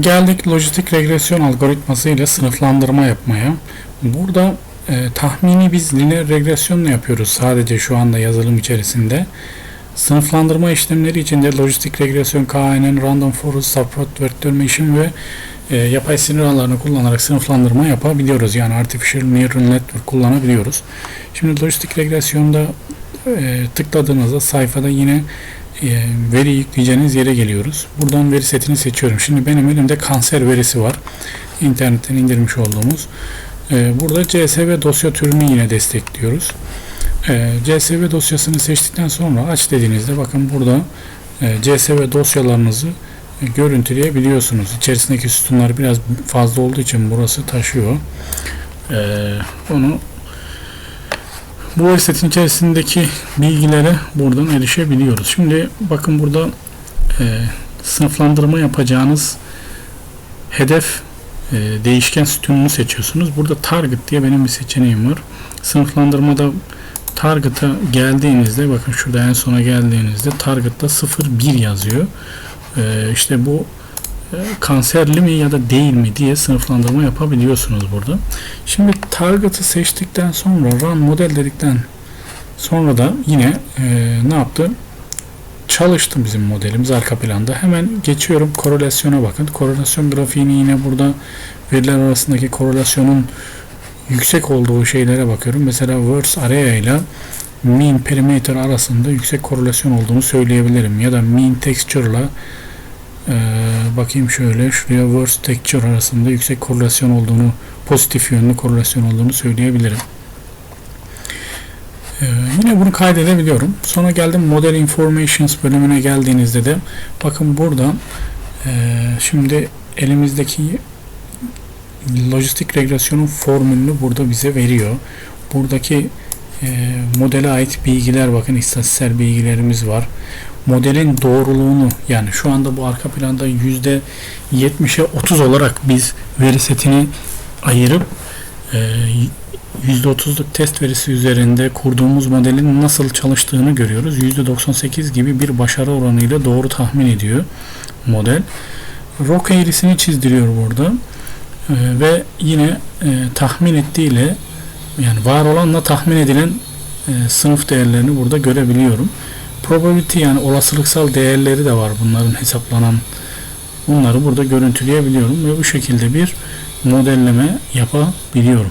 Geldik lojistik regresyon algoritması ile sınıflandırma yapmaya. Burada e, tahmini biz lineer regresyonla yapıyoruz sadece şu anda yazılım içerisinde. Sınıflandırma işlemleri için de lojistik regresyon, KNN, random forest, subplot, perturbation ve e, yapay sinir ağlarını kullanarak sınıflandırma yapabiliyoruz. Yani artificial neural network kullanabiliyoruz. Şimdi lojistik regresyonda e, tıkladığınızda sayfada yine veri yükleyeceğiniz yere geliyoruz. Buradan veri setini seçiyorum. Şimdi benim elimde kanser verisi var. İnternetten indirmiş olduğumuz. E, burada CSV dosya türünü yine destekliyoruz. E, CSV dosyasını seçtikten sonra aç dediğinizde bakın burada e, CSV dosyalarınızı e, görüntüleyebiliyorsunuz. İçerisindeki sütunlar biraz fazla olduğu için burası taşıyor. E, onu bu veri setin içerisindeki bilgilere buradan erişebiliyoruz. Şimdi bakın burada e, sınıflandırma yapacağınız hedef e, değişken sütununu seçiyorsunuz. Burada target diye benim bir seçeneğim var. Sınıflandırmada target'a geldiğinizde bakın şurada en sona geldiğinizde target'ta 01 yazıyor. E, işte bu kanserli mi ya da değil mi diye sınıflandırma yapabiliyorsunuz burada. Şimdi target'ı seçtikten sonra run model dedikten sonra da yine e, ne yaptı? Çalıştı bizim modelimiz arka planda. Hemen geçiyorum korelasyona bakın. Korelasyon grafiğini yine burada veriler arasındaki korelasyonun yüksek olduğu şeylere bakıyorum. Mesela words area ile mean perimeter arasında yüksek korelasyon olduğunu söyleyebilirim. Ya da mean texture ile ee, bakayım şöyle şuraya worst texture arasında yüksek korelasyon olduğunu pozitif yönlü korelasyon olduğunu söyleyebilirim. Ee, yine bunu kaydedebiliyorum. Sonra geldim Model Informations bölümüne geldiğinizde de bakın burada e, şimdi elimizdeki lojistik regresyonun formülünü burada bize veriyor. Buradaki e, modele ait bilgiler bakın istatistiksel bilgilerimiz var modelin doğruluğunu yani şu anda bu arka planda yüzde 70'e 30 olarak biz veri setini ayırıp yüzde 30'luk test verisi üzerinde kurduğumuz modelin nasıl çalıştığını görüyoruz. %98 gibi bir başarı oranıyla doğru tahmin ediyor model. Rock eğrisini çizdiriyor burada. Ee, ve yine e, tahmin ettiğiyle yani var olanla tahmin edilen e, sınıf değerlerini burada görebiliyorum probability yani olasılıksal değerleri de var bunların hesaplanan. Bunları burada görüntüleyebiliyorum ve bu şekilde bir modelleme yapabiliyorum.